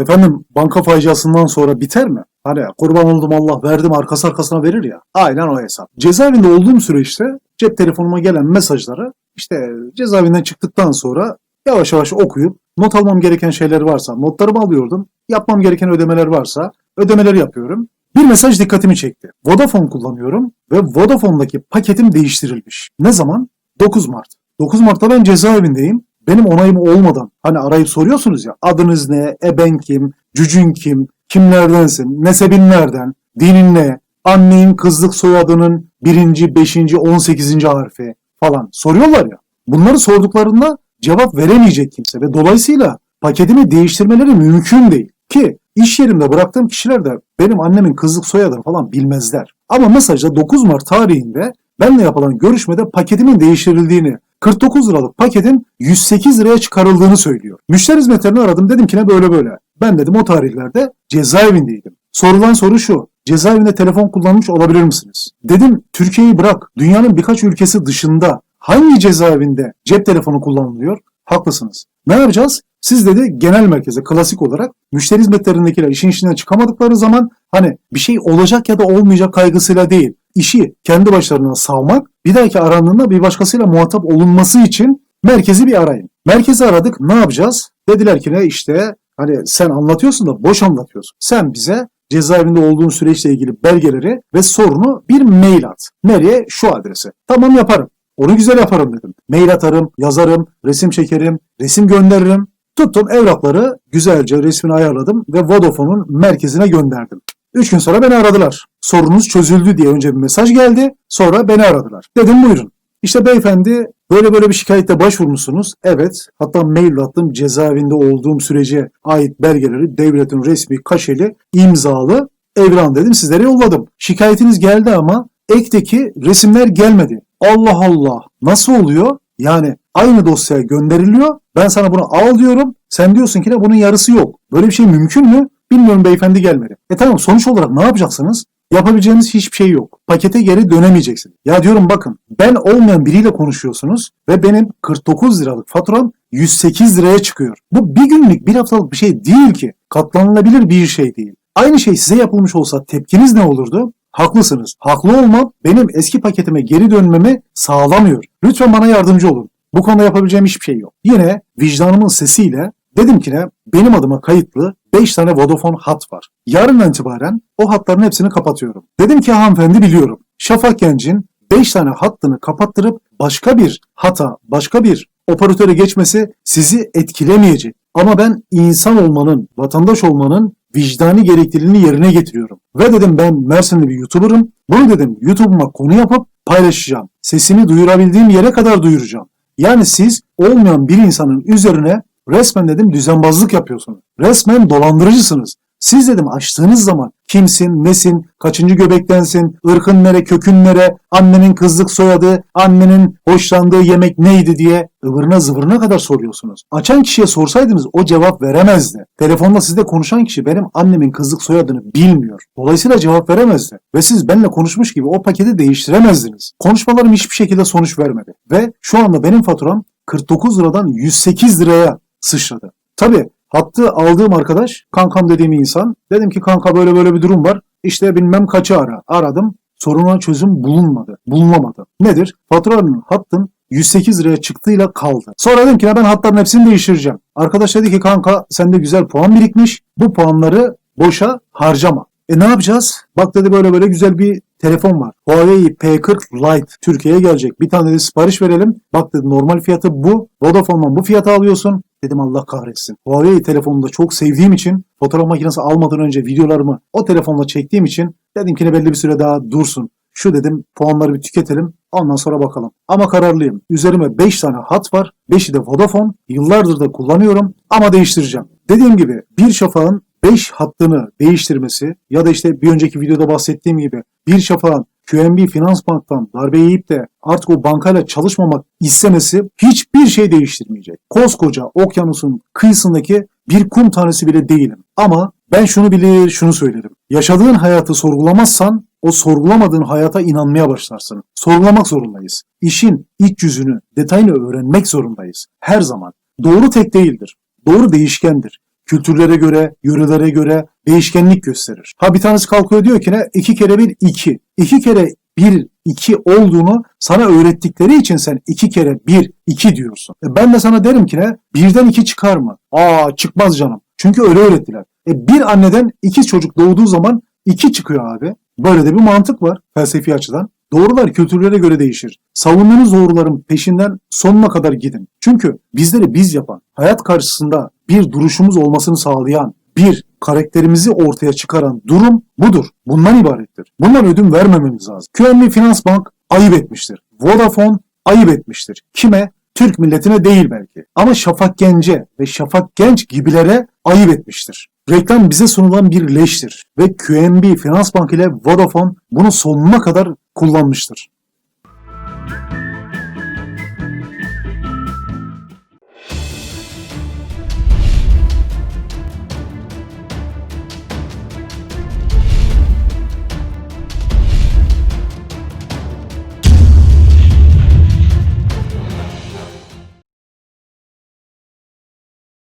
Efendim banka faciasından sonra biter mi? Hani kurban oldum Allah verdim arkası arkasına verir ya. Aynen o hesap. Cezaevinde olduğum süreçte cep telefonuma gelen mesajları işte cezaevinden çıktıktan sonra yavaş yavaş okuyup not almam gereken şeyler varsa notlarımı alıyordum. Yapmam gereken ödemeler varsa ödemeleri yapıyorum. Bir mesaj dikkatimi çekti. Vodafone kullanıyorum ve Vodafone'daki paketim değiştirilmiş. Ne zaman? 9 Mart. 9 Mart'ta ben cezaevindeyim. Benim onayım olmadan hani arayıp soruyorsunuz ya adınız ne, eben kim, cücün kim, kimlerdensin, nesebin nereden, dinin ne, annenin kızlık soyadının birinci, beşinci, on sekizinci harfi falan soruyorlar ya. Bunları sorduklarında cevap veremeyecek kimse ve dolayısıyla paketimi değiştirmeleri mümkün değil. Ki iş yerimde bıraktığım kişiler de benim annemin kızlık soyadını falan bilmezler. Ama mesajda 9 Mart tarihinde benle yapılan görüşmede paketimin değiştirildiğini, 49 liralık paketin 108 liraya çıkarıldığını söylüyor. Müşteri hizmetlerini aradım dedim ki ne böyle böyle. Ben dedim o tarihlerde cezaevindeydim. Sorulan soru şu. Cezaevinde telefon kullanmış olabilir misiniz? Dedim Türkiye'yi bırak. Dünyanın birkaç ülkesi dışında hangi cezaevinde cep telefonu kullanılıyor? Haklısınız. Ne yapacağız? Siz dedi genel merkeze klasik olarak müşteri hizmetlerindekiler işin içinden çıkamadıkları zaman hani bir şey olacak ya da olmayacak kaygısıyla değil. İşi kendi başlarına savmak bir dahaki arandığında bir başkasıyla muhatap olunması için merkezi bir arayın. Merkezi aradık ne yapacağız? Dediler ki ne işte hani sen anlatıyorsun da boş anlatıyorsun. Sen bize cezaevinde olduğun süreçle ilgili belgeleri ve sorunu bir mail at. Nereye? Şu adrese. Tamam yaparım. Onu güzel yaparım dedim. Mail atarım, yazarım, resim çekerim, resim gönderirim. Tuttum evrakları güzelce resmini ayarladım ve Vodafone'un merkezine gönderdim. Üç gün sonra beni aradılar. Sorunuz çözüldü diye önce bir mesaj geldi. Sonra beni aradılar. Dedim buyurun. İşte beyefendi böyle böyle bir şikayette başvurmuşsunuz. Evet. Hatta mail attım cezaevinde olduğum sürece ait belgeleri devletin resmi kaşeli imzalı evran dedim sizlere yolladım. Şikayetiniz geldi ama ekteki resimler gelmedi. Allah Allah. Nasıl oluyor? Yani aynı dosyaya gönderiliyor. Ben sana bunu al diyorum. Sen diyorsun ki de bunun yarısı yok. Böyle bir şey mümkün mü? Bilmiyorum beyefendi gelmedi. E tamam sonuç olarak ne yapacaksınız? Yapabileceğiniz hiçbir şey yok. Pakete geri dönemeyeceksin. Ya diyorum bakın ben olmayan biriyle konuşuyorsunuz ve benim 49 liralık faturam 108 liraya çıkıyor. Bu bir günlük bir haftalık bir şey değil ki. Katlanılabilir bir şey değil. Aynı şey size yapılmış olsa tepkiniz ne olurdu? Haklısınız. Haklı olmam benim eski paketime geri dönmemi sağlamıyor. Lütfen bana yardımcı olun. Bu konuda yapabileceğim hiçbir şey yok. Yine vicdanımın sesiyle dedim ki ne benim adıma kayıtlı 5 tane Vodafone hat var. Yarından itibaren o hatların hepsini kapatıyorum. Dedim ki hanımefendi biliyorum. Şafak Genc'in 5 tane hattını kapattırıp başka bir hata, başka bir operatöre geçmesi sizi etkilemeyecek. Ama ben insan olmanın, vatandaş olmanın vicdani gerekliliğini yerine getiriyorum. Ve dedim ben Mersin'de bir YouTuber'ım. Bunu dedim YouTube'uma konu yapıp paylaşacağım. Sesimi duyurabildiğim yere kadar duyuracağım. Yani siz olmayan bir insanın üzerine resmen dedim düzenbazlık yapıyorsunuz. Resmen dolandırıcısınız. Siz dedim açtığınız zaman kimsin, nesin, kaçıncı göbektensin, ırkın nere, kökün nere, annenin kızlık soyadı, annenin hoşlandığı yemek neydi diye ıvırına zıvırına kadar soruyorsunuz. Açan kişiye sorsaydınız o cevap veremezdi. Telefonda sizle konuşan kişi benim annemin kızlık soyadını bilmiyor. Dolayısıyla cevap veremezdi. Ve siz benimle konuşmuş gibi o paketi değiştiremezdiniz. Konuşmalarım hiçbir şekilde sonuç vermedi. Ve şu anda benim faturam 49 liradan 108 liraya sıçradı. Tabii Hattı aldığım arkadaş kankam dediğim insan. Dedim ki kanka böyle böyle bir durum var. İşte bilmem kaçı ara. Aradım. Soruna çözüm bulunmadı. Bulunamadı. Nedir? Faturanın hattın 108 liraya çıktığıyla kaldı. Sonra dedim ki "Ya ben hatların hepsini değiştireceğim. Arkadaş dedi ki kanka sende güzel puan birikmiş. Bu puanları boşa harcama. E ne yapacağız? Bak dedi böyle böyle güzel bir telefon var. Huawei P40 Lite Türkiye'ye gelecek. Bir tane de sipariş verelim. Bak dedi normal fiyatı bu. Vodafone'dan bu fiyata alıyorsun. Dedim Allah kahretsin. Huawei telefonunu da çok sevdiğim için fotoğraf makinesi almadan önce videolarımı o telefonla çektiğim için dedim ki ne belli bir süre daha dursun. Şu dedim puanları bir tüketelim ondan sonra bakalım. Ama kararlıyım. Üzerime 5 tane hat var. 5'i de Vodafone. Yıllardır da kullanıyorum ama değiştireceğim. Dediğim gibi bir şafağın 5 hattını değiştirmesi ya da işte bir önceki videoda bahsettiğim gibi bir şafağın QNB Finans Bank'tan darbe yiyip de artık o bankayla çalışmamak istemesi hiçbir şey değiştirmeyecek. Koskoca okyanusun kıyısındaki bir kum tanesi bile değilim. Ama ben şunu bilir, şunu söylerim. Yaşadığın hayatı sorgulamazsan o sorgulamadığın hayata inanmaya başlarsın. Sorgulamak zorundayız. İşin iç yüzünü, detayını öğrenmek zorundayız. Her zaman. Doğru tek değildir. Doğru değişkendir. Kültürlere göre, yörelere göre değişkenlik gösterir. Ha bir tanesi kalkıyor diyor ki ne? İki kere bir iki. İki kere bir iki olduğunu sana öğrettikleri için sen iki kere bir iki diyorsun. E ben de sana derim ki ne? Birden iki çıkar mı? Aa çıkmaz canım. Çünkü öyle öğrettiler. E bir anneden iki çocuk doğduğu zaman iki çıkıyor abi. Böyle de bir mantık var felsefi açıdan. Doğrular kültürlere göre değişir. Savunduğunuz doğruların peşinden sonuna kadar gidin. Çünkü bizleri biz yapan, hayat karşısında bir duruşumuz olmasını sağlayan, bir karakterimizi ortaya çıkaran durum budur. Bundan ibarettir. Bundan ödün vermememiz lazım. QNB Finans Bank ayıp etmiştir. Vodafone ayıp etmiştir. Kime? Türk milletine değil belki. Ama Şafak Gence ve Şafak Genç gibilere ayıp etmiştir. Reklam bize sunulan bir leştir ve QNB Finans Bank ile Vodafone bunu sonuna kadar kullanmıştır.